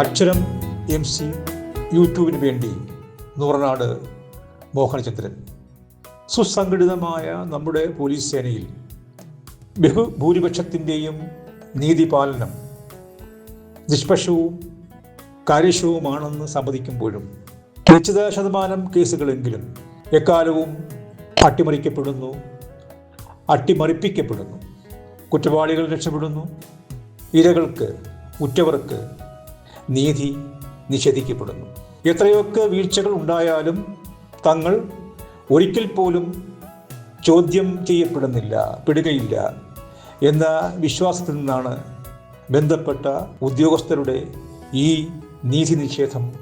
അക്ഷരം M C യൂട്യൂബിന് വേണ്ടി നൂറനാട് മോഹനചന്ദ്രൻ. സുസംഘടിതമായ നമ്മുടെ പോലീസ് സേനയിൽ ബഹുഭൂരിപക്ഷത്തിന്റെയും നീതിപാലനം നിഷ്പക്ഷവും കാര്യക്ഷവുമാണെന്ന് സമ്മതിക്കുമ്പോഴും നിശ്ചിത ശതമാനം കേസുകളെങ്കിലും എക്കാലവും അട്ടിമറിക്കപ്പെടുന്നു അട്ടിമറിപ്പിക്കപ്പെടുന്നു. കുറ്റവാളികൾ രക്ഷപ്പെടുന്നു ഇരകൾക്ക് ഉറ്റവർക്ക് നീതി നിഷേധിക്കപ്പെടുന്നു. എത്രയൊക്കെ വീഴ്ചകൾ ഉണ്ടായാലും തങ്ങൾ ഒരിക്കൽ പോലും ചോദ്യം ചെയ്യപ്പെടുന്നില്ല പെടുകയില്ല എന്ന വിശ്വാസത്തിൽ നിന്നാണ് ബന്ധപ്പെട്ട ഉദ്യോഗസ്ഥരുടെ ഈ നീതി നിഷേധം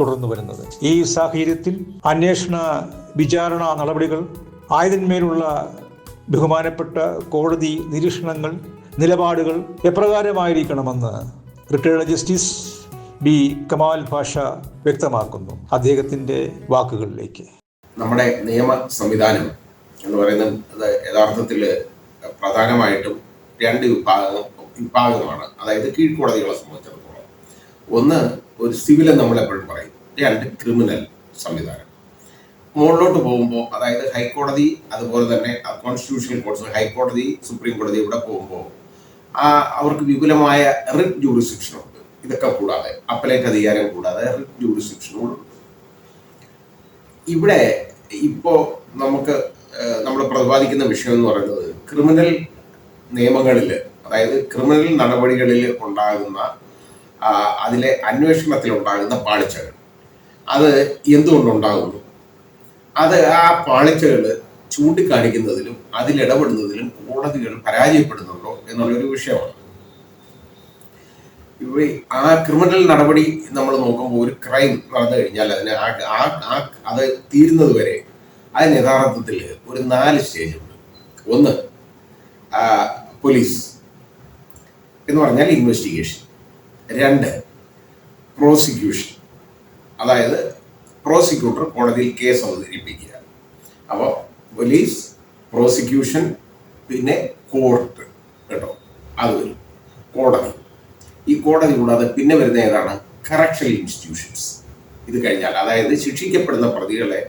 തുടർന്നു വരുന്നത്. ഈ സാഹചര്യത്തിൽ അന്വേഷണ വിചാരണ നടപടികൾ ആയതിന്മേലുള്ള ബഹുമാനപ്പെട്ട കോടതി നിരീക്ഷണങ്ങൾ നിലപാടുകൾ എപ്രകാരമായിരിക്കണമെന്ന് retired justice B. Kemal Pasha വ്യക്തമാക്കുന്നു അദ്ദേഹത്തിന്റെ വാക്കുകളിലേക്ക്. നമ്മുടെ നിയമ സംവിധാനം എന്ന് പറയുന്നത് യഥാർത്ഥത്തിൽ പ്രധാനമായിട്ടും രണ്ട് വിഭാഗം വിഭാഗമാണ് അതായത് കീഴ്ക്കോടതികളെ സംബന്ധിച്ചിടത്തോളം. ഒന്ന് ഒരു സിവിൽ നമ്മൾ എപ്പോഴും പറയും. രണ്ട് ക്രിമിനൽ സംവിധാനം. മുകളിലോട്ട് പോകുമ്പോൾ അതായത് ഹൈക്കോടതി അതുപോലെ തന്നെ കോൺസ്റ്റിറ്റ്യൂഷണൽ കോടതി ഹൈക്കോടതി സുപ്രീം കോടതി ഇവിടെ പോകുമ്പോൾ അവർക്ക് വിപുലമായ റിറ്റ് ജൂറിസ്ഡിക്ഷൻ ഉണ്ട്. ഇതൊക്കെ കൂടാതെ അപ്പലേറ്റ് അധികാരം കൂടാതെ ഉണ്ട് ഇവിടെ ഇപ്പോ നമുക്ക് നമ്മൾ പ്രതിപാദിക്കുന്ന വിഷയം എന്ന് പറയുന്നത് ക്രിമിനൽ നിയമങ്ങളിൽ അതായത് ക്രിമിനൽ നടപടികളിൽ ഉണ്ടാകുന്ന അതിലെ അന്വേഷണത്തിൽ ഉണ്ടാകുന്ന പാളിച്ചകൾ. അത് എന്തുകൊണ്ടുണ്ടാകുന്നു അത് ആ പാളിച്ചകൾ ചൂണ്ടിക്കാണിക്കുന്നതിലും അതിലിടപെടുന്നതിലും കോടതികൾ പരാജയപ്പെടുന്നുണ്ടോ എന്നുള്ളൊരു വിഷയമാണ്. ഇവ ആ ക്രിമിനൽ നടപടി നമ്മൾ നോക്കുമ്പോൾ ഒരു ക്രൈം നടന്നു കഴിഞ്ഞാൽ അതിന് ആ ആ- അത് തീരുന്നത് വരെ അതിന് യഥാർത്ഥത്തിൽ ഒരു നാല് സ്റ്റേജ് ഉണ്ട്. ഒന്ന് പോലീസ് എന്ന് പറഞ്ഞാൽ ഇൻവെസ്റ്റിഗേഷൻ രണ്ട് പ്രോസിക്യൂഷൻ അതായത് പ്രോസിക്യൂട്ടർ കോടതിയിൽ കേസ് അവതരിപ്പിക്കുക. അപ്പോൾ പോലീസ് പ്രോസിക്യൂഷൻ പിന്നെ കോർട്ട് കേട്ടോ? അത് വരും. കോടതി. ഈ കോടതി കൂടാതെ പിന്നെ വരുന്ന ഏതാണ്? കറക്ഷണൽ ഇൻസ്റ്റിറ്റ്യൂഷൻസ് ഇത് കഴിഞ്ഞാൽ അതായത് ശിക്ഷിക്കപ്പെടുന്ന പ്രതികളെ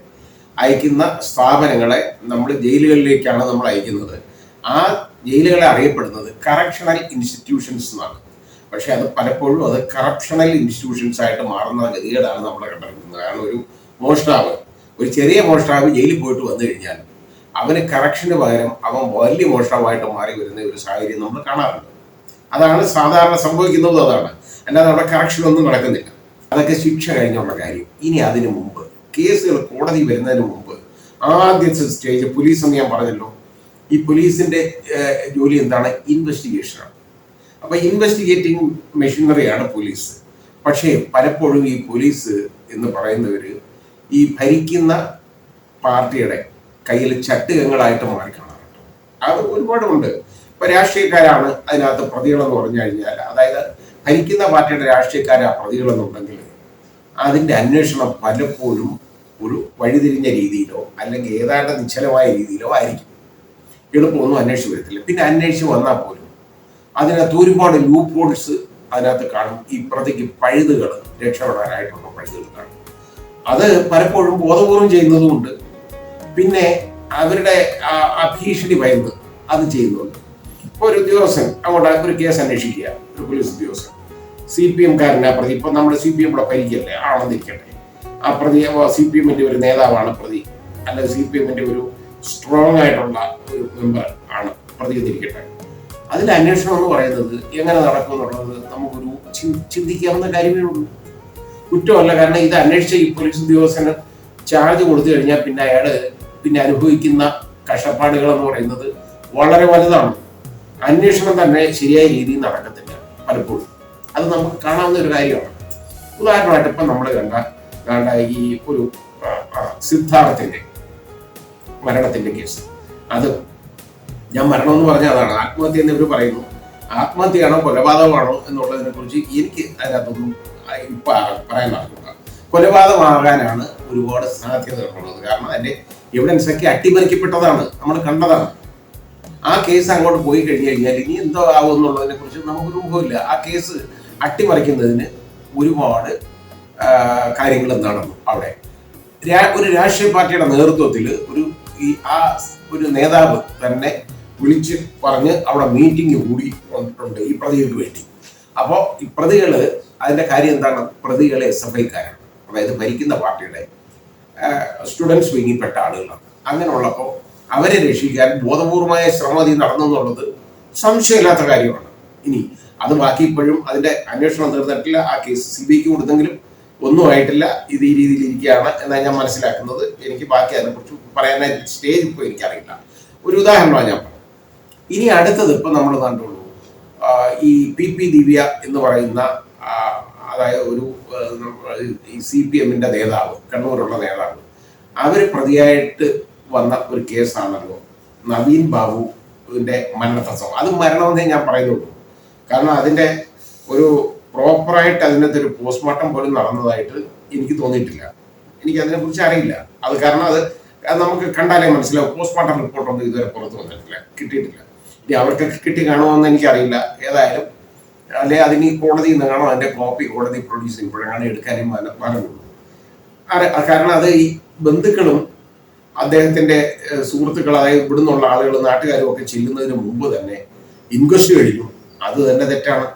അയക്കുന്ന സ്ഥാപനങ്ങളെ നമ്മൾ ജയിലുകളിലേക്കാണ് നമ്മൾ അയക്കുന്നത്. ആ ജയിലുകളെ അറിയപ്പെടുന്നത് കറക്ഷണൽ ഇൻസ്റ്റിറ്റ്യൂഷൻസ് എന്നാണ്. പക്ഷെ അത് പലപ്പോഴും അത് കറപ്ഷണൽ ഇൻസ്റ്റിറ്റ്യൂഷൻസ് ആയിട്ട് മാറുന്ന ഗതികേടാണ് നമ്മൾ കണ്ടിരിക്കുന്നത്. കാരണം ഒരു മോഷ്ടാവ് ഒരു ചെറിയ മോഷ്ടാവ് ജയിലിൽ പോയിട്ട് വന്നു കഴിഞ്ഞാൽ അവന് കറക്ഷന് പകരം അവൻ വലിയ മോഷ്ടാവായിട്ട് മാറി വരുന്ന ഒരു സാഹചര്യം നമ്മൾ കാണാറുണ്ട്. അതാണ് സാധാരണ സംഭവിക്കുന്നതും അതാണ്. അല്ലാതെ അവിടെ കറക്ഷൻ ഒന്നും നടക്കുന്നില്ല. അതൊക്കെ ശിക്ഷ കഴിഞ്ഞുള്ള കാര്യം. ഇനി അതിനു മുമ്പ് കേസുകൾ കോടതി വരുന്നതിന് മുമ്പ് ആദ്യത്തെ സ്റ്റേജ് പോലീസ് എന്ന് ഞാൻ പറഞ്ഞല്ലോ. ഈ പോലീസിന്റെ ജോലി എന്താണ്? ഇൻവെസ്റ്റിഗേഷനാണ് അപ്പൊ ഇൻവെസ്റ്റിഗേറ്റിംഗ് മെഷീനറിയാണ് പോലീസ്. പക്ഷേ പലപ്പോഴും ഈ പോലീസ് എന്ന് പറയുന്നവര് ഈ ഭരിക്കുന്ന പാർട്ടിയുടെ കയ്യിൽ ചട്ടുകങ്ങളായിട്ട് മാറി കാണാറുണ്ട് അത് ഒരുപാടുണ്ട് ഇപ്പൊ രാഷ്ട്രീയക്കാരാണ് അതിനകത്ത് പ്രതികളെന്ന് പറഞ്ഞു കഴിഞ്ഞാൽ അതായത് ഭരിക്കുന്ന പാർട്ടിയുടെ രാഷ്ട്രീയക്കാരാ പ്രതികളെന്നുണ്ടെങ്കിൽ അതിന്റെ അന്വേഷണം പലപ്പോഴും ഒരു വഴിതിരിഞ്ഞ രീതിയിലോ അല്ലെങ്കിൽ ഏതാണ്ട് നിശ്ചലമായ രീതിയിലോ ആയിരിക്കും. എളുപ്പമൊന്നും അന്വേഷിച്ച് വരത്തില്ല. പിന്നെ അന്വേഷിച്ച് വന്നാൽ പോലും അതിനകത്ത് ഒരുപാട് ലൂപ്പ് ഹോൾസ് അതിനകത്ത് കാണും. ഈ പ്രതിക്ക് പഴുതുകൾ രക്ഷപ്പെടാനായിട്ടുള്ള പഴുതുകൾ കാണും. അത് പലപ്പോഴും ബോധപൂർവം ചെയ്യുന്നതുമുണ്ട്. പിന്നെ അവരുടെ ആ- ഭീഷണി ഭയന്ന് അത് ചെയ്യുന്നുണ്ട്. ഒരു ഉദ്യോഗസ്ഥൻ അങ്ങോട്ട് ഒരു കേസ് അന്വേഷിക്കുക ഒരു പോലീസ് ഉദ്യോഗസ്ഥൻ. സി പി എംകാരനാ പ്രതി ഇപ്പൊ നമ്മൾ സി പി എം ഇവിടെ പരിചയല്ലേ? ആണെന്നിരിക്കട്ടെ ആ പ്രതി സി പി എമ്മിന്റെ ഒരു നേതാവാണ് പ്രതി. അല്ലെങ്കിൽ സി പി എമ്മിന്റെ ഒരു സ്ട്രോങ് ആയിട്ടുള്ള ഒരു മെമ്പർ ആണ് പ്രതി എന്നിരിക്കട്ടെ. അതിൽ അന്വേഷണം എന്ന് പറയുന്നത് എങ്ങനെ നടക്കും എന്നുള്ളത് നമുക്കൊരു ചിന്തിക്കാവുന്ന കാര്യമേ ഉള്ളൂ. കുറ്റമല്ല കാരണം ഇത് അന്വേഷിച്ച ഈ പോലീസ് ഉദ്യോഗസ്ഥന് ചാർജ് കൊടുത്തു കഴിഞ്ഞാൽ പിന്നെ അയാൾ പിന്നെ അനുഭവിക്കുന്ന കഷ്ടപ്പാടുകൾ എന്ന് പറയുന്നത് വളരെ വലുതാണ്. അന്വേഷണം തന്നെ ശരിയായ രീതിയിൽ നടക്കത്തില്ല പലപ്പോഴും. അത് നമുക്ക് കാണാവുന്ന ഒരു കാര്യമാണ്. ഉദാഹരണമായിട്ട് ഇപ്പം നമ്മൾ കണ്ട കണ്ട ഈ ഒരു സിദ്ധാർത്ഥിന്റെ മരണത്തിന്റെ കേസ്. അത് ഞാൻ മരണം എന്ന് പറഞ്ഞ അതാണ്. ആത്മഹത്യ എന്ന് ഇവർ പറയുന്നു. ആത്മഹത്യയാണോ കൊലപാതകമാണോ എന്നുള്ളതിനെ കുറിച്ച് എനിക്ക് അതിനകത്തൊന്നും ഇപ്പൊ പറയാൻ നടക്കുക കൊലപാതകമാകാനാണ് ഒരുപാട് സാധ്യതകളുള്ളത്. കാരണം അതിന്റെ എവിഡൻസ് ഒക്കെ അട്ടിമറിക്കപ്പെട്ടതാണ്. നമ്മൾ കണ്ടതാണ്. ആ കേസ് അങ്ങോട്ട് പോയി കഴിഞ്ഞു കഴിഞ്ഞാൽ ഇനി എന്തോ ആവും എന്നുള്ളതിനെ കുറിച്ച് നമുക്കൊരു ഊഹമില്ല ആ കേസ് അട്ടിമറിക്കുന്നതിന് ഒരുപാട് കാര്യങ്ങൾ നടന്നു അവിടെ. ഒരു രാഷ്ട്രീയ പാർട്ടിയുടെ നേതൃത്വത്തിൽ ഒരു ഈ ആ ഒരു നേതാവ് തന്നെ വിളിച്ച് പറഞ്ഞ് അവിടെ മീറ്റിംഗ് കൂടി വന്നിട്ടുണ്ട് ഈ പ്രതികൾക്ക് വേണ്ടി. അപ്പോൾ ഈ പ്രതികൾ അതിന്റെ കാര്യം എന്താണ്? പ്രതികളെ എസ് എഫ് ഐക്കാരാണ് അതായത് ഭരിക്കുന്ന പാർട്ടിയുടെ സ്റ്റുഡൻസ് വിങ്ങിപ്പെട്ട ആളുകളാണ്. അങ്ങനെ ഉള്ളപ്പോൾ അവരെ രക്ഷിക്കാൻ ബോധപൂർവമായ ശ്രമം അതിൽ നടന്നു എന്നുള്ളത് സംശയമില്ലാത്ത കാര്യമാണ്. ഇനി അത് ബാക്കി ഇപ്പോഴും അതിന്റെ അന്വേഷണം തീർന്നിട്ടില്ല ആ കേസ് സി ബി ഐക്ക് കൊടുത്തെങ്കിലും ഒന്നും ആയിട്ടില്ല. ഇത് ഈ രീതിയിൽ ഇരിക്കുകയാണ് എന്നാണ് ഞാൻ മനസ്സിലാക്കുന്നത്. എനിക്ക് ബാക്കി അതിനെക്കുറിച്ച് പറയാനായി സ്റ്റേജ് ഇപ്പോൾ എനിക്കറിയില്ല. ഒരു ഉദാഹരണമാണ് ഞാൻ പറഞ്ഞത്. ഇനി അടുത്തത് ഇപ്പം നമ്മൾ കണ്ടുള്ളൂ. ഈ പി പി ദിവ്യ എന്ന് പറയുന്ന അതായത് ഒരു സി പി എമ്മിന്റെ നേതാവ് കണ്ണൂരുള്ള നേതാവ്. അവർ പ്രതിയായിട്ട് വന്ന ഒരു കേസാണല്ലോ. നവീൻ ബാബുവിന്റെ മരണപ്രസവം. അത് മരണമെന്നേ ഞാൻ പറയുന്നുള്ളൂ. കാരണം അതിന്റെ ഒരു പ്രോപ്പറായിട്ട് അതിനകത്ത് ഒരു പോസ്റ്റ്മോർട്ടം പോലും നടന്നതായിട്ട് എനിക്ക് തോന്നിയിട്ടില്ല. എനിക്ക് അതിനെ കുറിച്ച് അറിയില്ല. അത് കാരണം അത് നമുക്ക് കണ്ടാലേ മനസ്സിലാവും. പോസ്റ്റ്മോർട്ടം റിപ്പോർട്ടൊന്നും ഇതുവരെ പുറത്തു വന്നിട്ടില്ല. കിട്ടിയിട്ടില്ല. ഇനി അവർക്കൊക്കെ കിട്ടി കാണുമോന്ന് എനിക്കറിയില്ല. ഏതായാലും അല്ലെ അതിന് കോടതിയിൽ നിന്ന് കാണോ. അതിന്റെ കോപ്പി കോടതി പ്രൊഡ്യൂസ് ചെയ്യുമ്പോഴാണ് എടുക്കാനും പറഞ്ഞുള്ളൂ കാരണം അത് ഈ ബന്ധുക്കളും അദ്ദേഹത്തിന്റെ സുഹൃത്തുക്കളായ ഇവിടുന്നുള്ള ആളുകൾ നാട്ടുകാരും ഒക്കെ ചെല്ലുന്നതിന് മുമ്പ് തന്നെ ഇൻക്വസ്റ്റ് കഴിഞ്ഞു അത് തന്നെ തെറ്റാണ്.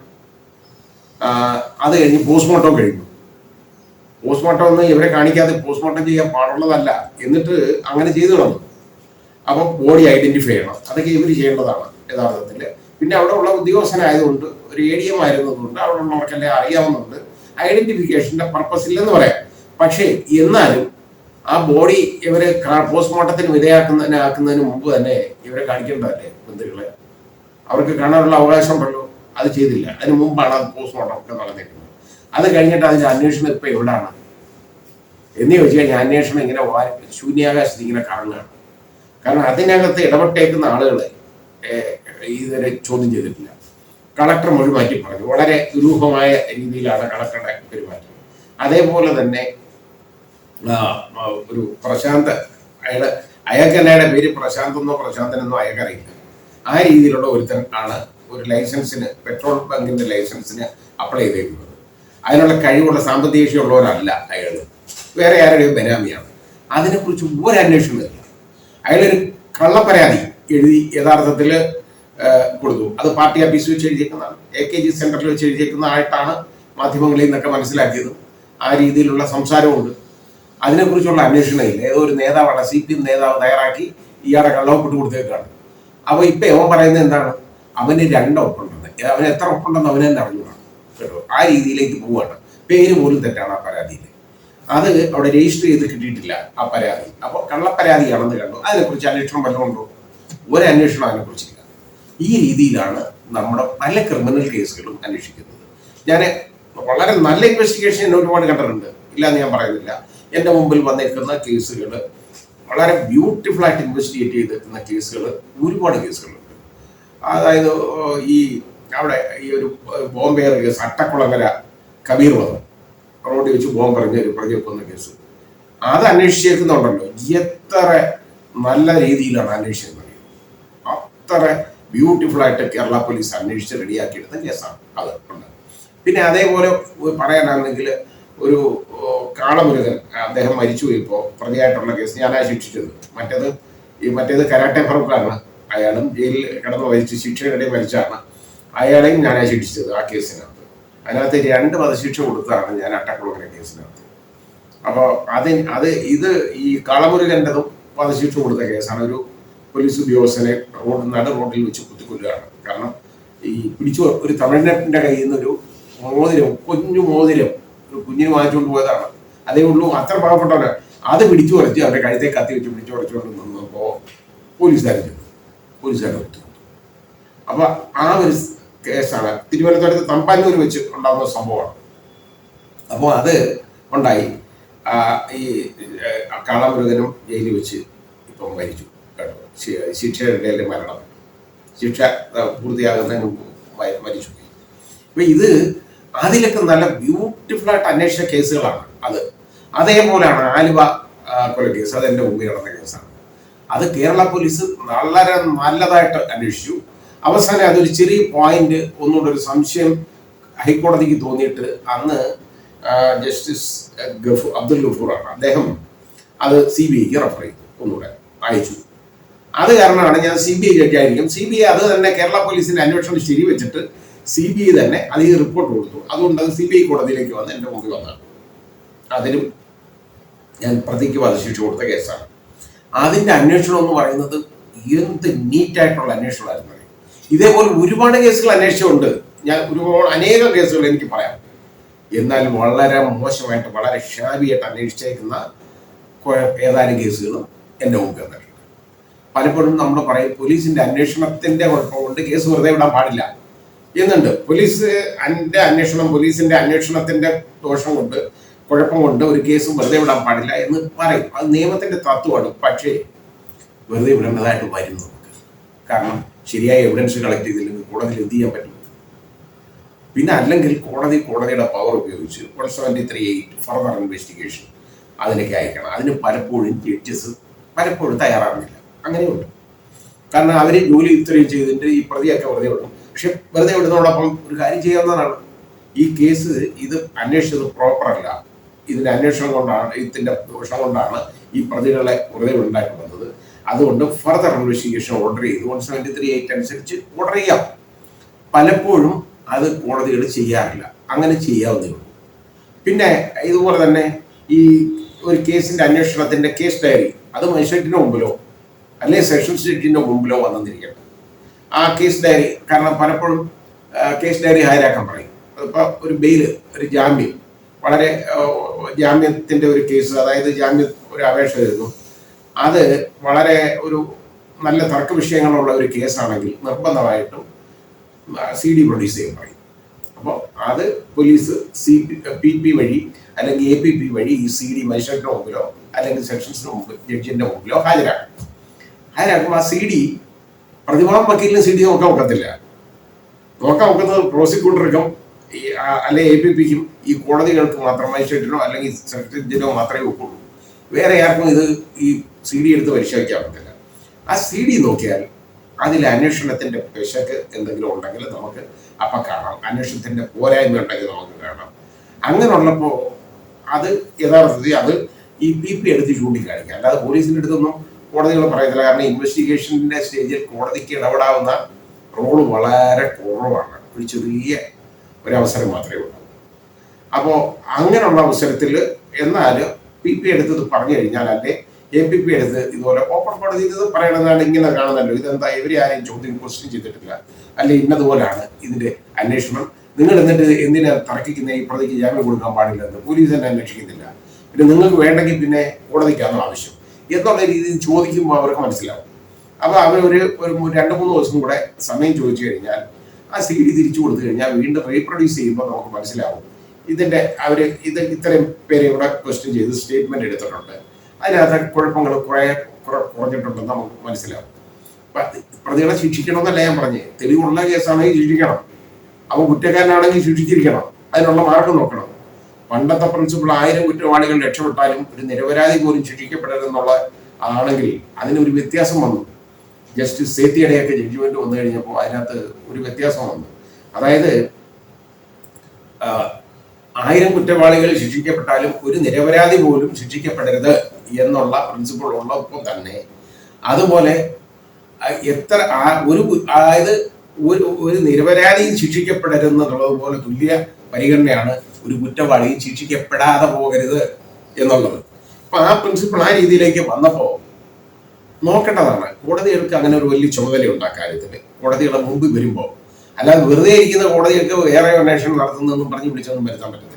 അത് കഴിഞ്ഞ് പോസ്റ്റ്മോർട്ടം കഴിഞ്ഞു പോസ്റ്റ്മോർട്ടം ഒന്നും ഇവരെ കാണിക്കാതെ പോസ്റ്റ്മോർട്ടം ചെയ്യാൻ പാടുള്ളതല്ല. എന്നിട്ട് അങ്ങനെ ചെയ്തു കളഞ്ഞു അപ്പൊ ബോഡി ഐഡന്റിഫൈ ചെയ്യണം. അതൊക്കെ ഇവർ ചെയ്യേണ്ടതാണ് യഥാർത്ഥത്തിൽ പിന്നെ അവിടെ ഉള്ള ഉദ്യോഗസ്ഥനായതുകൊണ്ട് ഒരു എ ഡി എം ആയിരുന്നതുകൊണ്ട് അവിടെ ഉള്ളവർക്കെല്ലാം അറിയാവുന്നതുകൊണ്ട് ഐഡന്റിഫിക്കേഷന്റെ പർപ്പസ് ഇല്ലെന്ന് പറയാം. പക്ഷേ എന്നാലും ആ ബോഡി ഇവരെ പോസ്റ്റ്മോർട്ടത്തിന് വിധേയാക്കുന്നതിന് ആക്കുന്നതിന് മുമ്പ് തന്നെ ഇവരെ കാണിക്കേണ്ടതല്ലേ ബന്ധുക്കളെ? അവർക്ക് കാണാനുള്ള അവകാശം ഉണ്ടല്ലോ അത് ചെയ്തില്ല. അതിന് മുമ്പാണ് അത് പോസ്റ്റ്മോർട്ടം ഒക്കെ നടന്നിരിക്കുന്നത്. അത് കഴിഞ്ഞിട്ട് അതിന്റെ അന്വേഷണം ഇപ്പൊ എവിടാണ്? എന്ന് ചോദിച്ചു കഴിഞ്ഞാൽ അന്വേഷണം ഇങ്ങനെ ശൂന്യാകാശത്ത് ഇങ്ങനെ കാണുകയാണ്. കാരണം അതിനകത്ത് ഇടപെട്ടേക്കുന്ന ആളുകളെ ഇതുവരെ ചോദ്യം ചെയ്തിട്ടില്ല. കളക്ടർ മൊഴി മാറ്റി പറഞ്ഞു. വളരെ ദുരൂഹമായ രീതിയിലാണ് കളക്ടറുടെ പെരുമാറ്റം അതേപോലെ തന്നെ ഒരു പ്രശാന്ത്. അയാളെ അയാൾക്ക് തന്നെ അയാളുടെ പേര് പ്രശാന്ത് എന്നോ പ്രശാന്തൻ എന്നോ അയാൾക്കറിയില്ല ആ രീതിയിലുള്ള ഒരുത്തൻ ആണ് ഒരു ലൈസൻസിന് പെട്രോൾ ബങ്കിന്റെ ലൈസൻസിന് അപ്ലൈ ചെയ്തേക്കുന്നത് അതിനുള്ള കഴിവുള്ള സാമ്പത്തിക ശേഷിയുള്ളവരല്ല അയാൾ വേറെ ആരുടെയും ബനാമിയാണ് അതിനെക്കുറിച്ച് ഒരു അന്വേഷണമില്ല അയാളൊരു കള്ളപ്പരാതി എഴുതി യഥാർത്ഥത്തിൽ കൊടുത്തു. അത് പാർട്ടി ഓഫീസ് വെച്ച് എഴുതിയേക്കുന്നതാണ്. എ കെ ജി സെന്ററിൽ വെച്ച് എഴുതിയേക്കുന്ന ആയിട്ടാണ് മാധ്യമങ്ങളിൽ നിന്നൊക്കെ മനസ്സിലാക്കിയത് ആ രീതിയിലുള്ള സംസാരമുണ്ട് അതിനെക്കുറിച്ചുള്ള അന്വേഷണമില്ല ഏതോ ഒരു നേതാവാണ് സി പി എം നേതാവ് തയ്യാറാക്കി ഇയാളെ കള്ളവപ്പെട്ട് കൊടുത്തേക്കാണ്. അപ്പൊ ഇപ്പൊ അവൻ പറയുന്നത് എന്താണ്? അവന് രണ്ട് ഒപ്പുണ്ടെന്ന്. അവന് എത്ര ഒപ്പുണ്ടെന്ന് അവന് തന്നെ അറിഞ്ഞൂടാ കേട്ടോ? ആ രീതിയിലേക്ക് പോവുകയാണ് പേര് പോലും തെറ്റാണ് ആ പരാതിയിൽ. അത് അവിടെ രജിസ്റ്റർ ചെയ്ത് കിട്ടിയിട്ടില്ല ആ പരാതി. അപ്പോൾ കള്ളപ്പരാതിയാണെന്ന് കണ്ടു. അതിനെക്കുറിച്ച് അന്വേഷണം വല്ലതും ഉണ്ടോ ഒരു അന്വേഷണം അതിനെക്കുറിച്ചില്ല. ഈ രീതിയിലാണ് നമ്മുടെ പല ക്രിമിനൽ കേസുകളും അന്വേഷിക്കുന്നത്. ഞാൻ വളരെ നല്ല ഇൻവെസ്റ്റിഗേഷൻ എന്നെ ഒരുപാട് കണ്ടിട്ടുണ്ട്. ഇല്ല എന്ന് ഞാൻ പറയുന്നില്ല. എന്റെ മുമ്പിൽ വന്നിരിക്കുന്ന കേസുകൾ വളരെ ബ്യൂട്ടിഫുൾ ആയിട്ട് ഇൻവെസ്റ്റിഗേറ്റ് ചെയ്തിരിക്കുന്ന കേസുകൾ ഒരുപാട് കേസുകളുണ്ട്. അതായത് ഈ അവിടെ ഈ ഒരു ബോംബെ കേസ് അട്ടക്കുളങ്ങര കബീർ വധം റോഡിൽ വെച്ച് ബോംബ് എറിഞ്ഞ ഒരു പ്രതി കേസ്. അത് അന്വേഷിച്ചേക്കുന്നുണ്ടല്ലോ. എത്ര നല്ല രീതിയിലാണ് അന്വേഷിച്ചത് അത്ര ബ്യൂട്ടിഫുൾ ആയിട്ട് കേരള പോലീസ് അന്വേഷിച്ച് റെഡിയാക്കിയെടുത്ത കേസാണ് അത്. ഉണ്ട് പിന്നെ അതേപോലെ പറയാനാണെങ്കിൽ ഒരു കാളമുരുകൻ അദ്ദേഹം മരിച്ചുപോയി ഇപ്പോൾ പ്രതിയായിട്ടുള്ള കേസ് ഞാനാ ശിക്ഷിച്ചത് മറ്റേത് ഈ മറ്റേത് കരാട്ടെ ഫറൂഖാണ്. അയാളും ജയിലിൽ കിടന്ന് മരിച്ചു ശിക്ഷയുടെ മരിച്ചാണ് അയാളെയും ഞാനാ ശിക്ഷിച്ചത് ആ കേസിനകത്ത്. അതിനകത്ത് രണ്ട് വധശിക്ഷ കൊടുത്തതാണ് ഞാൻ അട്ടക്കുളങ്ങര കേസിനകത്ത്. അപ്പോൾ അത് അത് ഇത് ഈ കാളമുരുകന്റെതും വധശിക്ഷ കൊടുത്ത കേസാണ്. ഒരു പോലീസ് ഉദ്യോഗസ്ഥനെ റോഡ് നട റോഡിൽ വെച്ച് കുത്തിക്കൊല്ലുകയാണ്. കാരണം ഈ പിടിച്ചു ഒരു തമിഴ്നാട്ടിന്റെ കയ്യിൽ നിന്ന് ഒരു മോതിരം കുഞ്ഞു മോതിരം ഒരു കുഞ്ഞിന് വാങ്ങിച്ചുകൊണ്ട് പോയതാണ്. അതേ ഉള്ളൂ. അത്ര പാവപ്പെട്ടവരാണ് അത് പിടിച്ചു കുറച്ച് അവരുടെ കഴുത്തെ കത്തി വെച്ച് പിടിച്ചു കുറച്ചുകൊണ്ട് നിന്നപ്പോ പോലീസുകാരെ പോലീസുകാരെ ഒത്തു. അപ്പൊ ആ ഒരു കേസാണ് തിരുവനന്തപുരത്ത് തമ്പാനൂർ വെച്ച് ഉണ്ടാകുന്ന സംഭവമാണ്. അപ്പോൾ അത് ഉണ്ടായി. ഈ കാളമൃഗനും ജയിലിൽ വെച്ച് ഇപ്പം മരിച്ചു കേട്ടോ. ശിക്ഷയുടെ മരണം. ശിക്ഷ പൂർത്തിയാകുന്ന മുമ്പ് മരിച്ചു. അപ്പൊ ഇത് അതിലൊക്കെ നല്ല ബ്യൂട്ടിഫുൾ ആയിട്ട് അന്വേഷിച്ച കേസുകളാണ് അത്. അതേപോലെയാണ് ആലുവ കൊലക്കേസ് അത് എന്റെ മുമ്പിൽ നടന്ന കേസാണ്. അത് കേരള പോലീസ് വളരെ നല്ലതായിട്ട് അന്വേഷിച്ചു. അവസാനം അതൊരു ചെറിയ പോയിന്റ് ഒന്നുകൂടെ ഒരു സംശയം ഹൈക്കോടതിക്ക് തോന്നിയിട്ട് അന്ന് ജസ്റ്റിസ് ഗഫു അബ്ദുൽ ഗഫൂറാണ് അദ്ദേഹം അത് സി ബി ഐക്ക് റെഫർ ചെയ്തു. ഒന്നുകൂടെ അയച്ചു. അത് കാരണമാണ് ഞാൻ സി ബി ഐ ജഡ്ജായിരിക്കും സി ബി ഐ അത് തന്നെ കേരള പോലീസിന്റെ അന്വേഷണം ശരിവെച്ചിട്ട് സി ബി ഐ തന്നെ അതിന് റിപ്പോർട്ട് കൊടുത്തു. അതുകൊണ്ട് അത് സി ബി ഐ കോടതിയിലേക്ക് വന്ന് എന്റെ മുമ്പിൽ വന്നതാണ്. അതിനും ഞാൻ പ്രതിക്ക് വധശിക്ഷ കൊടുത്ത കേസാണ്. അതിന്റെ അന്വേഷണം എന്ന് പറയുന്നത് എന്ത് നീറ്റായിട്ടുള്ള അന്വേഷണമായിരുന്നു? ഇതേപോലെ ഒരുപാട് കേസുകൾ അന്വേഷിച്ചുണ്ട് ഞാൻ ഒരുപാട് അനേകം കേസുകൾ എനിക്ക് പറയാം. എന്നാൽ വളരെ മോശമായിട്ട് വളരെ ഷാബിയായിട്ട് അന്വേഷിച്ചേക്കുന്ന ഏതാനും കേസുകളും എന്റെ മുമ്പ് വന്നിട്ടുണ്ട്. പലപ്പോഴും നമ്മൾ പറയും പോലീസിന്റെ അന്വേഷണത്തിന്റെ കൊണ്ട് കേസ് വെറുതെ വിടാൻ പാടില്ല. എന്നുണ്ട്. പോലീസ് എന്റെ അന്വേഷണം പോലീസിന്റെ അന്വേഷണത്തിന്റെ ദോഷം കൊണ്ട് കുഴപ്പം കൊണ്ട് ഒരു കേസും വെറുതെ വിടാൻ പാടില്ല എന്ന് പറയും. അത് നിയമത്തിന്റെ തത്വമാണ്. പക്ഷേ വെറുതെ വിടേണ്ടതായിട്ട് വരും നമുക്ക് കാരണം ശരിയായ എവിഡൻസ് കളക്ട് ചെയ്തില്ലെങ്കിൽ കോടതിയിൽ എന്ത് ചെയ്യാൻ പറ്റും? പിന്നെ അല്ലെങ്കിൽ കോടതി കോടതിയുടെ പവർ ഉപയോഗിച്ച് one seventy three eight further investigation അതിലേക്ക് അയക്കണം. അതിന് പലപ്പോഴും ജഡ്ജസ് പലപ്പോഴും തയ്യാറാകുന്നില്ല. അങ്ങനെയുണ്ട്. കാരണം അവർ ജോലി ഇത്രയും ചെയ്തിട്ട് ഈ പ്രതിയൊക്കെ വെറുതെ വിടും. പക്ഷെ വെറുതെ വിടുന്നതോടൊപ്പം ഒരു കാര്യം ചെയ്യാവുന്നതാണ്. ഈ കേസ് ഇത് അന്വേഷിച്ചത് പ്രോപ്പർ ഇതിന്റെ അന്വേഷണം കൊണ്ടാണ് ഇതിന്റെ ദോഷം കൊണ്ടാണ് ഈ പ്രതികളെ വെറുതെ ഉണ്ടാക്കി വന്നത്. അതുകൊണ്ട് ഫർദർ ഇൻവെസ്റ്റിഗേഷൻ ഓർഡർ ചെയ്ത്. വൺ സെവന്റി ത്രീ എയ്റ്റ് അനുസരിച്ച് ഓർഡർ ചെയ്യാം. പലപ്പോഴും അത് കോടതികൾ ചെയ്യാറില്ല. അങ്ങനെ ചെയ്യാവുന്നേ ഉള്ളൂ. പിന്നെ ഇതുപോലെ തന്നെ ഈ ഒരു കേസിന്റെ അന്വേഷണത്തിന്റെ കേസ് ഡയറി അത് മജിസ്ട്രേറ്റിന്റെ മുമ്പിലോ അല്ലെങ്കിൽ സെഷൻസ് ജഡ്ജിന്റെ മുമ്പിലോ വന്നിരിക്കണം ആ കേസ് ഡയറി കാരണം പലപ്പോഴും കേസ് ഡയറി ഹാജരാക്കാൻ പറയും. അതിപ്പോ ഒരു ബെയിൽ ഒരു ജാമ്യം. വളരെ ജാമ്യത്തിന്റെ ഒരു കേസ് അതായത് ജാമ്യ ഒരു അപേക്ഷ വരുന്നു അത് വളരെ ഒരു നല്ല തർക്ക വിഷയങ്ങളുള്ള ഒരു കേസാണെങ്കിൽ നിർബന്ധമായിട്ടും സി ഡി പ്രൊഡ്യൂസ് ചെയ്യാൻ പറയും. അപ്പോൾ അത് പോലീസ് സി പി പി വഴി അല്ലെങ്കിൽ എ പി പി വഴി ഈ സി ഡി മജിസ്ട്രേറ്റിന് മുമ്പിലോ അല്ലെങ്കിൽ സെക്ഷൻസിന് മുമ്പ് ജഡ്ജിന്റെ മുമ്പിലോ ഹാജരാക്കും. ഹാജരാക്കുമ്പോൾ ആ സി ഡി പ്രതിമാ വക്കീലിന് സി ഡി നോക്കാൻ ഒക്കത്തില്ല. നോക്കാൻ ഒക്കുന്നത് പ്രോസിക്യൂട്ടർക്കും അല്ലെ എ പി പിക്കും ഈ കോടതികൾക്ക് മാത്രം മജിസ്ട്രേറ്റിനോ അല്ലെങ്കിൽ സെക്രട്ടേറിയറ്റിനോ മാത്രമേ ഒക്കുള്ളൂ വേറെ ആർക്കും ഇത് ഈ സി ഡി എടുത്ത് പരിശോധിക്കാൻ പറ്റില്ല ആ സി ഡി നോക്കിയാൽ അതിൽ അന്വേഷണത്തിന്റെ പിശക്ക് എന്തെങ്കിലും ഉണ്ടെങ്കിൽ നമുക്ക് അപ്പം കാണാം. അന്വേഷണത്തിന്റെ പോരായ്മ ഉണ്ടെങ്കിൽ നമുക്ക് കാണാം. അങ്ങനെയുള്ളപ്പോൾ അത് യഥാർത്ഥത്തിൽ അത് ഈ പി പി എടുത്ത് ചൂണ്ടിക്കാണിക്കുക അല്ലാതെ പോലീസിന്റെ അടുത്തൊന്നും കോടതികൾ പറയത്തില്ല. കാരണം ഇൻവെസ്റ്റിഗേഷന്റെ സ്റ്റേജിൽ കോടതിക്ക് ഇടപെടാവുന്ന റോൾ വളരെ കുറവാണ്. ഒരു ചെറിയ ഒരവസരം മാത്രമേ ഉള്ളൂ. അപ്പോൾ അങ്ങനെയുള്ള അവസരത്തിൽ എന്നാൽ പി പി എടുത്തത് പറഞ്ഞു കഴിഞ്ഞാൽ അല്ലെ? എ പി പി എടുത്ത് ഇതുപോലെ ഓപ്പൺ കോടതിയിൽ ഇത് പറയണതാണ് ഇങ്ങനെ കാണുന്നല്ലോ. ഇതെന്താ? ഇവരെ ആരെയും ചോദ്യം ക്വസ്റ്റ്യൻ ചെയ്തിട്ടില്ല. അല്ലെ ഇന്നതുപോലാണ് ഇതിന്റെ അന്വേഷണം. നിങ്ങൾ എന്നിട്ട് എന്തിനാ തർക്കിക്കുന്ന? ഈ പ്രതിക്ക് ജാമ്യം കൊടുക്കാൻ പാടില്ലെന്ന് പോലീസ് തന്നെ അന്വേഷിക്കുന്നില്ല. പിന്നെ നിങ്ങൾക്ക് വേണ്ടെങ്കിൽ പിന്നെ കോടതിക്കാണോ ആവശ്യം? എന്നുള്ള രീതിയിൽ ചോദിക്കുമ്പോൾ അവർക്ക് മനസ്സിലാവും. അപ്പോൾ അവർ ഒരു രണ്ട് മൂന്ന് ദിവസം കൂടെ സമയം ചോദിച്ചു കഴിഞ്ഞാൽ ആ സി ഡി തിരിച്ചു കൊടുത്തു കഴിഞ്ഞാൽ വീണ്ടും റീപ്രൊഡ്യൂസ് ചെയ്യുമ്പോൾ നമുക്ക് മനസ്സിലാവും. ഇതിന്റെ അവർ ഇത് ഇത്രയും പേരെ ഇവിടെ ക്വസ്റ്റ്യൻ ചെയ്ത് സ്റ്റേറ്റ്മെന്റ് എടുത്തിട്ടുണ്ട്. അതിനകത്ത് കുഴപ്പങ്ങൾ കുറെ കുറെ കുറഞ്ഞിട്ടുണ്ടെന്ന് നമുക്ക് മനസ്സിലാവും. അപ്പൊ പ്രതികളെ ശിക്ഷിക്കണമെന്നല്ല ഞാൻ പറഞ്ഞേ. തെളിവുള്ള കേസാണെങ്കിൽ ശിക്ഷിക്കണം. അവൻ കുറ്റക്കാരനാണെങ്കിൽ ശിക്ഷിച്ചിരിക്കണം. അതിനുള്ള മാർഗം നോക്കണം. പണ്ടത്തെ പ്രിൻസിപ്പിൾ ആയിരം കുറ്റവാളികൾ രക്ഷപ്പെട്ടാലും ഒരു നിരപരാധി പോലും ശിക്ഷിക്കപ്പെടരുതെന്നുള്ള ആണെങ്കിൽ അതിനൊരു വ്യത്യാസം വന്നു. ജസ്റ്റിസ് സേത്തിയുടെയൊക്കെ ജഡ്ജ്മെന്റ് വന്നു കഴിഞ്ഞപ്പോൾ അതിനകത്ത് ഒരു വ്യത്യാസം വന്നു. അതായത് ആയിരം കുറ്റവാളികൾ ശിക്ഷിക്കപ്പെട്ടാലും ഒരു നിരപരാധി പോലും ശിക്ഷിക്കപ്പെടരുത് എന്നുള്ള പ്രിൻസിപ്പിൾ ഉള്ളപ്പോൾ തന്നെ അതുപോലെ എത്ര ഒരു അതായത് ഒരു ഒരു നിരപരാധിയും ശിക്ഷിക്കപ്പെടരുതെന്നുള്ളത് പോലെ തുല്യ പരിഗണനയാണ് ഒരു കുറ്റവാളിയും ശിക്ഷിക്കപ്പെടാതെ പോകരുത് എന്നുള്ളത്. അപ്പൊ ആ പ്രിൻസിപ്പിൾ ആ രീതിയിലേക്ക് വന്നപ്പോൾ നോക്കേണ്ടതാണ്. കോടതികൾക്ക് അങ്ങനെ ഒരു വലിയ ചുമതലയുണ്ട് ആ കാര്യത്തിൽ കോടതികളുടെ മുമ്പ് വരുമ്പോൾ അല്ലാതെ വെറുതെ ഇരിക്കുന്ന കോടതികൾക്ക് വേറെ അന്വേഷണം നടത്തുന്നതെന്നും പറഞ്ഞ് വിളിച്ചൊന്നും വരുത്താൻ പറ്റത്തില്ല.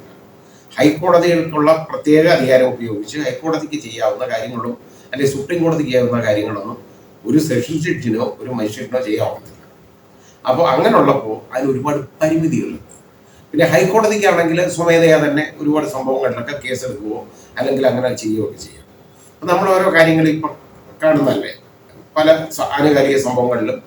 ഹൈക്കോടതികൾക്കുള്ള പ്രത്യേക അധികാരം ഉപയോഗിച്ച് ഹൈക്കോടതിക്ക് ചെയ്യാവുന്ന കാര്യങ്ങളും അല്ലെങ്കിൽ സുപ്രീം കോടതിക്ക് ചെയ്യാവുന്ന കാര്യങ്ങളൊന്നും ഒരു സെഷൻ ജഡ്ജിനോ ഒരു മജിസ്ട്രേറ്റിനോ ചെയ്യാൻ പറ്റത്തില്ല. അപ്പോൾ അങ്ങനെയുള്ളപ്പോൾ അതിന് ഒരുപാട് പരിമിതികളുണ്ട്. പിന്നെ ഹൈക്കോടതിക്കാണെങ്കിൽ സ്വമേധയാ തന്നെ ഒരുപാട് സംഭവങ്ങളിലൊക്കെ കേസെടുക്കുകയോ അല്ലെങ്കിൽ അങ്ങനെ ചെയ്യുകയോ ഒക്കെ ചെയ്യാം. അപ്പം നമ്മൾ ഓരോ കാര്യങ്ങൾ കാണുന്നതല്ലേ പല ആനുകാലിക സംഭവങ്ങളിലും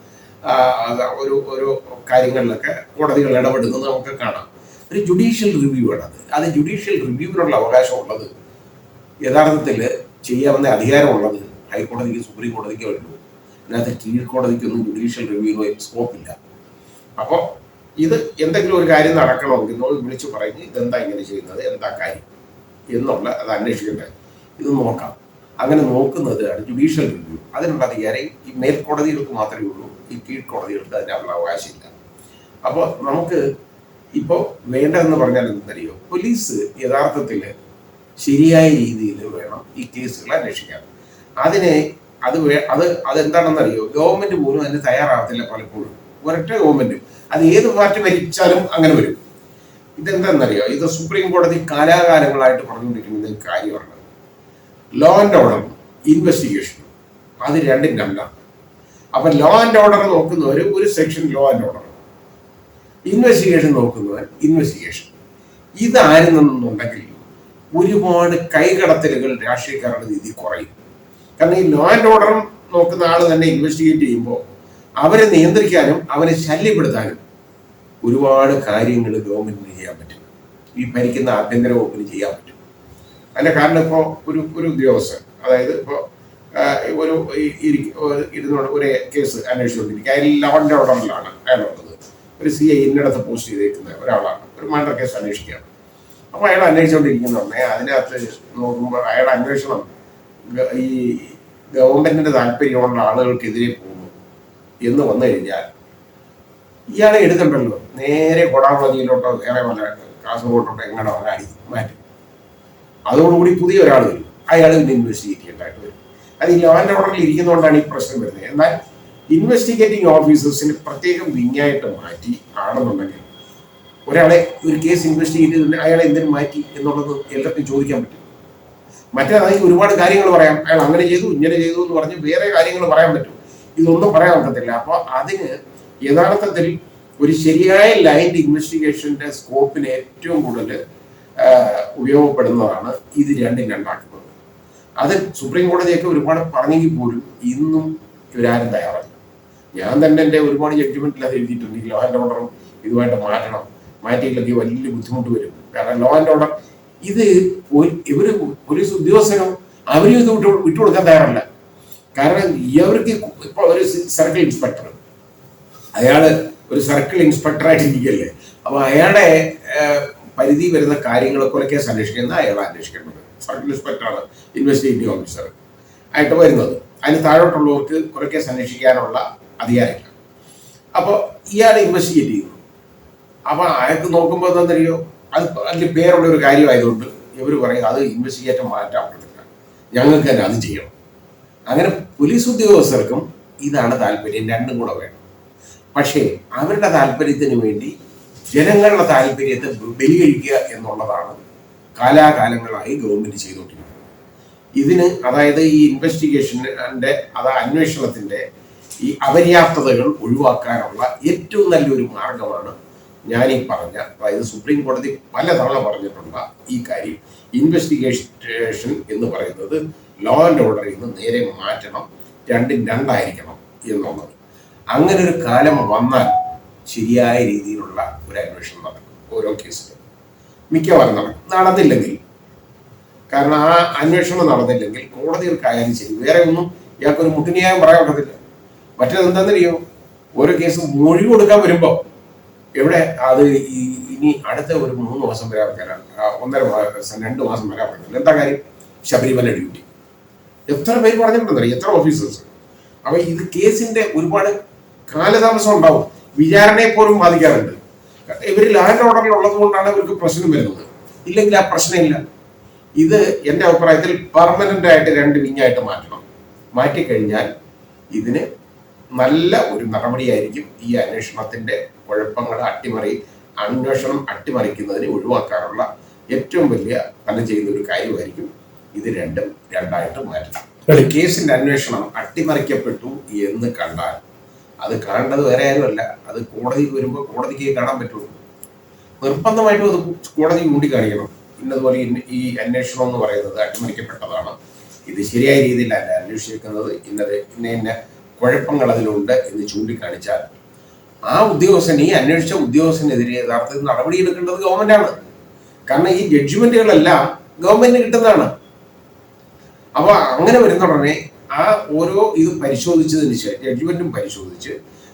ഒരു ഒരു കാര്യങ്ങളിലൊക്കെ കോടതികൾ ഇടപെടുന്നത് നമുക്ക് കാണാം. ഒരു ജുഡീഷ്യൽ റിവ്യൂ ആണ് അത്. അത് ജുഡീഷ്യൽ റിവ്യൂവിനുള്ള അവകാശമുള്ളത് യഥാർത്ഥത്തിൽ ചെയ്യാവുന്ന അധികാരമുള്ളത് ഹൈക്കോടതിക്ക് സുപ്രീം കോടതിക്കോ ഉള്ളൂ. അതിനകത്ത് കീഴ്ക്കോടതിക്കൊന്നും ജുഡീഷ്യൽ റിവ്യൂവിന് സ്കോപ്പില്ല അപ്പോൾ ഇത് എന്തെങ്കിലും ഒരു കാര്യം നടക്കണമെങ്കിൽ നമ്മൾ വിളിച്ചു പറഞ്ഞ് ഇതെന്താ ഇങ്ങനെ ചെയ്യുന്നത് എന്താ കാര്യം എന്നുള്ള അത് അന്വേഷിക്കട്ടെ. ഇത് നോക്കാം. അങ്ങനെ നോക്കുന്നതാണ് ജുഡീഷ്യൽ റിവ്യൂ അതിനുള്ള അധികാരം ഈ മേൽക്കോടതികൾക്ക് മാത്രമേ ഉള്ളൂ. ഈ കീഴ്ക്കോടതികൾക്ക് അതിനുള്ള അവകാശമില്ല അപ്പോൾ നമുക്ക് ഇപ്പോൾ വേണ്ടതെന്ന് പറഞ്ഞാൽ എന്തറിയോ പോലീസ് യഥാർത്ഥത്തിൽ ശരിയായ രീതിയിൽ വേണം ഈ കേസുകൾ അന്വേഷിക്കാൻ. അതിനെ അത് വേ അത് അതെന്താണെന്നറിയോ? ഗവൺമെന്റ് പോലും അതിന് തയ്യാറാകത്തില്ല പലപ്പോഴും. ഒരൊറ്റ ഗവൺമെന്റും. അത് ഏത് പാർട്ടി ഭരിച്ചാലും അങ്ങനെ വരും. ഇതെന്താണെന്നറിയോ? ഇത് സുപ്രീം കോടതി കാലാകാലങ്ങളായിട്ട് പറഞ്ഞുകൊണ്ടിരിക്കുന്ന കാര്യമാണ്. ലോ ആൻഡ് ഓർഡർ ഇൻവെസ്റ്റിഗേഷൻ അത് രണ്ടും രണ്ടാണ് അപ്പൊ ലോ ആൻഡ് ഓർഡർ നോക്കുന്നവർ ഒരു section law and order investigation നോക്കുന്നവർ investigation ഇതായിരുന്നെന്നുണ്ടെങ്കിൽ ഒരുപാട് കൈകടത്തലുകൾ രാഷ്ട്രീയക്കാരുടെ രീതി കുറയും. കാരണം ഈ ലോ ആൻഡ് ഓർഡർ നോക്കുന്ന ആൾ തന്നെ ഇൻവെസ്റ്റിഗേറ്റ് ചെയ്യുമ്പോൾ അവരെ നിയന്ത്രിക്കാനും അവരെ ശല്യപ്പെടുത്താനും ഒരുപാട് കാര്യങ്ങൾ ഗവൺമെന്റിന് ചെയ്യാൻ പറ്റും. ഈ ഭരിക്കുന്ന ആഭ്യന്തര വകുപ്പിന് ചെയ്യാൻ പറ്റും. അതിന്റെ കാരണം ഇപ്പോൾ ഒരു ഒരു ഉദ്യോഗസ്ഥൻ അതായത് ഇപ്പോൾ ഒരു ഇരുന്നോട് ഇരി- ഒരു കേസ് അന്വേഷിച്ചുകൊണ്ടിരിക്കുക. അതിൽ ലോ ആൻഡ് ഓർഡറിലാണ് അയാളുള്ളത്. ഒരു സി ഐ ഇന്നിടത്ത് പോസ്റ്റ് ചെയ്തേക്കുന്ന ഒരാളാണ്. ഒരു മർഡർ കേസ് അന്വേഷിക്കുകയാണ്. അപ്പോൾ അയാൾ അന്വേഷിച്ചുകൊണ്ടിരിക്കുന്ന ഉടനെ അതിനകത്ത് നോക്കുമ്പോൾ അയാളുടെ അന്വേഷണം ഈ ഗവൺമെന്റിന്റെ താല്പര്യമുള്ള ആളുകൾക്കെതിരെ പോകുന്നു എന്ന് വന്നു കഴിഞ്ഞാൽ ഇയാളെ എടുക്കണ്ടല്ലോ. നേരെ കൊടാമുളകിയിലോട്ടോ വേറെ വല്ല കാസർഗോട്ടോട്ടോ എങ്ങനെ അങ്ങനെ അടി മാറ്റും. അതോടുകൂടി പുതിയ ഒരാൾ വരും. അയാൾ പിന്നെ ഇൻവെസ്റ്റിഗേറ്റ് ചെയ്യേണ്ടതായിട്ട് വരും. അത് ഈ ലോ ആൻഡ് ഓർഡറിൽ ഇരിക്കുന്നതുകൊണ്ടാണ് ഈ പ്രശ്നം വരുന്നത്. എന്നാൽ ഇൻവെസ്റ്റിഗേറ്റിംഗ് ഓഫീസേഴ്സിന് പ്രത്യേകം വിങ്ങായിട്ട് മാറ്റി ആണെന്നുണ്ടെങ്കിൽ ഒരാളെ ഒരു കേസ് ഇൻവെസ്റ്റിഗേറ്റ് ചെയ്തിട്ട് അയാളെ എന്തിനു മാറ്റി എന്നുള്ളത് എല്ലാവർക്കും ചോദിക്കാൻ പറ്റും. മറ്റേതാണെങ്കിൽ ഒരുപാട് കാര്യങ്ങൾ പറയാം. അയാൾ അങ്ങനെ ചെയ്തു ഇങ്ങനെ ചെയ്തു എന്ന് പറഞ്ഞ് വേറെ കാര്യങ്ങൾ പറയാൻ പറ്റും. ഇതൊന്നും പറയാൻ പറ്റത്തില്ല അപ്പോൾ അതിന് യഥാർത്ഥത്തിൽ ഒരു ശരിയായ ലൈൻഡ് ഇൻവെസ്റ്റിഗേഷന്റെ സ്കോപ്പിന് ഏറ്റവും കൂടുതൽ ഉപയോഗപ്പെടുന്നതാണ് ഇത് രണ്ടും രണ്ടാക്കുന്നത്. അത് സുപ്രീം കോടതിയൊക്കെ ഒരുപാട് പറഞ്ഞെങ്കിൽ പോലും ഇന്നും ഇവരാരും തയ്യാറല്ല. ഞാൻ തന്നെ എന്റെ ഒരുപാട് ജഡ്ജ്മെന്റിൽ അത് എഴുതിയിട്ടുണ്ട്. ഈ ലോ ആൻഡ് ഓർഡറും ഇതുമായിട്ട് മാറ്റണം. മാറ്റിയില്ലെങ്കിൽ വലിയ ബുദ്ധിമുട്ട് വരും. കാരണം ലോ ആൻഡ് ഓർഡർ ഇത് ഇവർ പോലീസ് ഉദ്യോഗസ്ഥരും അവരും ഇത് വിട്ടു വിട്ടുകൊടുക്കാൻ തയ്യാറല്ല. കാരണം ഇവർക്ക് ഇപ്പൊ ഒരു സർക്കിൾ ഇൻസ്പെക്ടർ അയാൾ ഒരു സർക്കിൾ ഇൻസ്പെക്ടറായിട്ട് ഇരിക്കല്ലേ അപ്പൊ അയാളുടെ ഏഹ്, പരിധി വരുന്ന കാര്യങ്ങളൊക്കെ കുറെ കേസ് അന്വേഷിക്കുന്ന അയാൾ അന്വേഷിക്കേണ്ടത്? സർക്കിൾ ഇൻസ്പെക്ടറാണ് ഇൻവെസ്റ്റിഗേറ്റീവ് ഓഫീസർ ആയിട്ട് വരുന്നത്. അതിന് താഴോട്ടുള്ളവർക്ക് കുറെ കേസ് അന്വേഷിക്കാനുള്ള അധികാരമില്ല. അപ്പോൾ ഇയാൾ ഇൻവെസ്റ്റിഗേറ്റ് ചെയ്യുന്നു. അപ്പൊ അയാൾക്ക് നോക്കുമ്പോൾ എന്താണെന്നറിയോ? അത് അതിൽ പേരുള്ള ഒരു കാര്യമായതുകൊണ്ട് ഇവർ പറയും അത് ഇൻവെസ്റ്റിഗേറ്റ് മാറ്റാൻ പറ്റില്ല ഞങ്ങൾക്ക് തന്നെ അത് ചെയ്യണം. അങ്ങനെ പോലീസ് ഉദ്യോഗസ്ഥർക്കും ഇതാണ് താല്പര്യം. രണ്ടും കൂടെ വേണം. പക്ഷേ അവരുടെ താല്പര്യത്തിന് വേണ്ടി ജനങ്ങളുടെ താല്പര്യത്തെ ബലികഴിക്കുക എന്നുള്ളതാണ് കാലാകാലങ്ങളായി ഗവൺമെന്റ് ചെയ്തുകൊണ്ടിരിക്കുന്നത് ഇതിന് അതായത് ഈ ഇൻവെസ്റ്റിഗേഷന്റെ അത് അന്വേഷണത്തിന്റെ ഈ അപര്യാപ്തതകൾ ഒഴിവാക്കാനുള്ള ഏറ്റവും നല്ലൊരു മാർഗമാണ് ഞാൻ ഈ പറഞ്ഞ അതായത് സുപ്രീം കോടതി പലതവണ പറഞ്ഞിട്ടുള്ള ഈ കാര്യം. ഇൻവെസ്റ്റിഗേഷൻ എന്ന് പറയുന്നത് ലോ ആൻഡ് ഓർഡറിൽ നിന്ന് നേരെ മാറ്റണം രണ്ടും രണ്ടായിരിക്കണം എന്നുള്ളത്. അങ്ങനെ ഒരു കാലം വന്നാൽ ശരിയായ രീതിയിലുള്ള ഒരു അന്വേഷണം നടക്കും ഓരോ കേസിലും. മിക്കവാറും നടക്കും. നടന്നില്ലെങ്കിൽ കാരണം ആ അന്വേഷണം നടന്നില്ലെങ്കിൽ കോടതികൾക്കായാലും ശരി വേറെ ഒന്നും ഇയാൾക്കൊരു മുട്ടിനിയായും പറയാൻ പറ്റത്തില്ല. മറ്റേത് എന്താണെന്നറിയോ ഓരോ കേസ് മൊഴി കൊടുക്കാൻ വരുമ്പോൾ എവിടെ? അത് ഇനി അടുത്ത ഒരു മൂന്ന് മാസം വരെ വരാൻ ഒന്നര മാസം രണ്ട് മാസം വരാൻ പറ്റില്ല എന്താ കാര്യം? ശബരിമല ഡ്യൂട്ടി. എത്ര പേര് പറഞ്ഞിട്ടുണ്ടെന്നറിയോ എത്ര ഓഫീസേഴ്സ് അപ്പൊ ഇത് കേസിന്റെ ഒരുപാട് കാലതാമസം ഉണ്ടാവും. വിചാരണയെ പോലും ബാധിക്കാറുണ്ട് ഇവർ ലാൻഡ് ഓർഡറിൽ ഉള്ളത് കൊണ്ടാണ് ഇവർക്ക് പ്രശ്നം വരുന്നത്. ഇല്ലെങ്കിൽ ആ പ്രശ്നമില്ല ഇത് എന്റെ അഭിപ്രായത്തിൽ പെർമനന്റ് ആയിട്ട് രണ്ട് വിങ്ങായിട്ട് മാറ്റണം. മാറ്റിക്കഴിഞ്ഞാൽ ഇതിന് നല്ല ഒരു നടപടിയായിരിക്കും ഈ അന്വേഷണത്തിന്റെ കുഴപ്പങ്ങൾ അട്ടിമറി അന്വേഷണം അട്ടിമറിക്കുന്നതിനെ ഒഴിവാക്കാനുള്ള ഏറ്റവും വലിയ ഫലം ചെയ്യുന്ന ഒരു കാര്യമായിരിക്കും ഇത് രണ്ടും രണ്ടായിട്ട് മാറ്റണം. കേസിന്റെ അന്വേഷണം അട്ടിമറിക്കപ്പെട്ടു എന്ന് കണ്ടാൽ അത് കാണേണ്ടത് വേറെ ആരുമല്ല. അത് കോടതി വരുമ്പോൾ കോടതിക്ക് കാണാൻ പറ്റുള്ളൂ. നിർബന്ധമായിട്ടും അത് കോടതി ചൂണ്ടിക്കാണിക്കണം. ഇന്നതുപോലെ ഇന്ന- ഈ അന്വേഷണം എന്ന് പറയുന്നത് അട്ടിമറിക്കപ്പെട്ടതാണ്. ഇത് ശരിയായ രീതിയിലല്ല. അന്വേഷിക്കുന്നത് ഇന്നത് ഇന്ന ഇന്ന കുഴപ്പങ്ങൾ അതിലുണ്ട് എന്ന് ചൂണ്ടിക്കാണിച്ചാൽ ആ ഉദ്യോഗസ്ഥൻ ഈ അന്വേഷിച്ച ഉദ്യോഗസ്ഥനെതിരെ യഥാർത്ഥത്തിൽ നടപടിയെടുക്കേണ്ടത് ഗവൺമെന്റാണ്. കാരണം ഈ ജഡ്ജ്മെന്റുകളെല്ലാം ഗവൺമെന്റിന് കിട്ടുന്നതാണ്. അപ്പൊ അങ്ങനെ വരുന്ന ഉടനെ ആ ഓരോ ഇത് പരിശോധിച്ചതിന് ശേഷം ജഡ്ജ്മെന്റും പരിശോധിച്ച്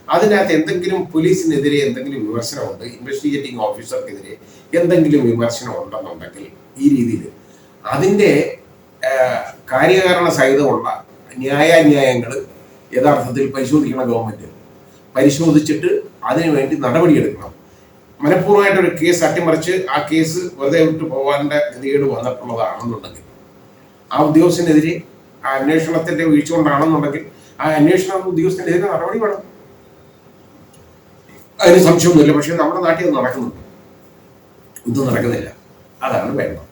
അതിനകത്ത് എന്തെങ്കിലും പോലീസിനെതിരെ എന്തെങ്കിലും വിമർശനമുണ്ട് ഇൻവെസ്റ്റിഗേറ്റിംഗ് ഓഫീസർക്കെതിരെ എന്തെങ്കിലും വിമർശനം ഉണ്ടെന്നുണ്ടെങ്കിൽ ഈ രീതിയിൽ അതിന്റെ കാര്യകാരണ സഹിതമുള്ള ന്യായാന്യായങ്ങൾ യഥാർത്ഥത്തിൽ പരിശോധിക്കണം ഗവൺമെന്റ് പരിശോധിച്ചിട്ട് അതിനുവേണ്ടി നടപടിയെടുക്കണം. മനഃപൂർവമായിട്ട് ഒരു കേസ് അട്ടിമറിച്ച് ആ കേസ് വെറുതെ വിട്ടു പോകാന്റെ ഗതികേട് വന്നിട്ടുള്ളതാണെന്നുണ്ടെങ്കിൽ ആ ഉദ്യോഗസ്ഥനെതിരെ ആ അന്വേഷണത്തിന്റെ വീഴ്ച കൊണ്ടാണെന്നുണ്ടെങ്കിൽ ആ അന്വേഷണ ഉദ്യോഗസ്ഥനെതിരെ നടപടി വേണം. അതിന് സംശയമൊന്നുമില്ല. പക്ഷെ നമ്മുടെ നാട്ടിൽ അത് നടക്കുന്നുണ്ട്. ഇത് നടക്കുന്നില്ല. അതാണ് വേണ്ടത്.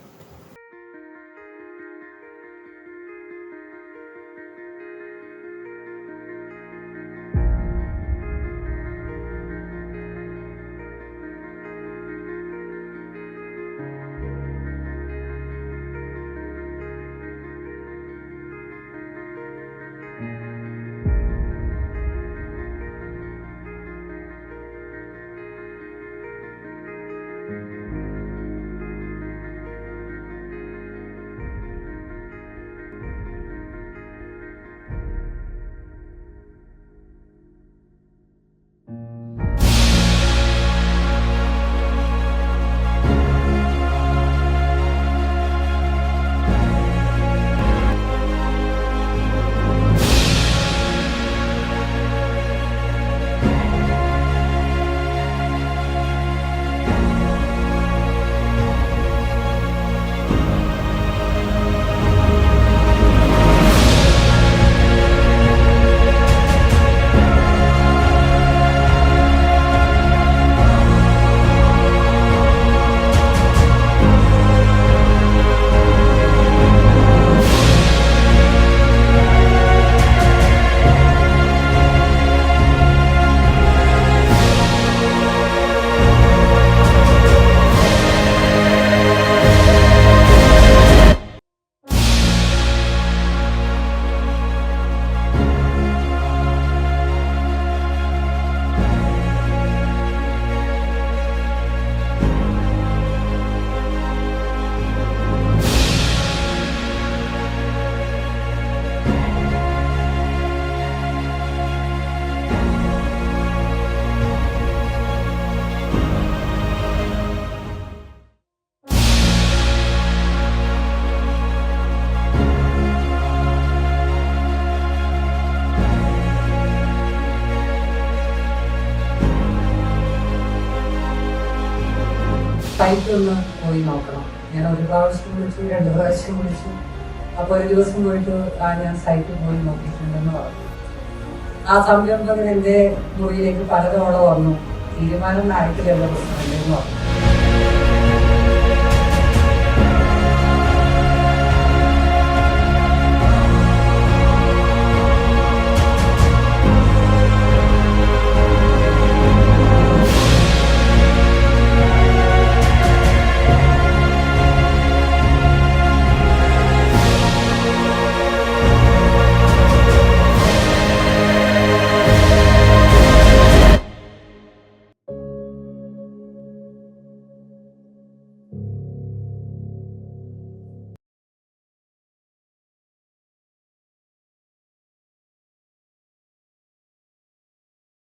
ഒന്ന് പോയി നോക്കണം. ഞാൻ ഒരു പ്രാവശ്യം വിളിച്ചു രണ്ട് പ്രാവശ്യം വിളിച്ചു. അപ്പോൾ ഒരു ദിവസം പോയിട്ട് ആ ഞാൻ സൈറ്റിൽ പോയി നോക്കിയിട്ടുണ്ടെന്ന് പറഞ്ഞു. ആ സംരംഭകൻ എന്റെ മുറിയിലേക്ക് പലതവണ വന്നു. തീരുമാനം നായിട്ടില്ല പ്രശ്നമില്ലെന്ന് പറഞ്ഞു.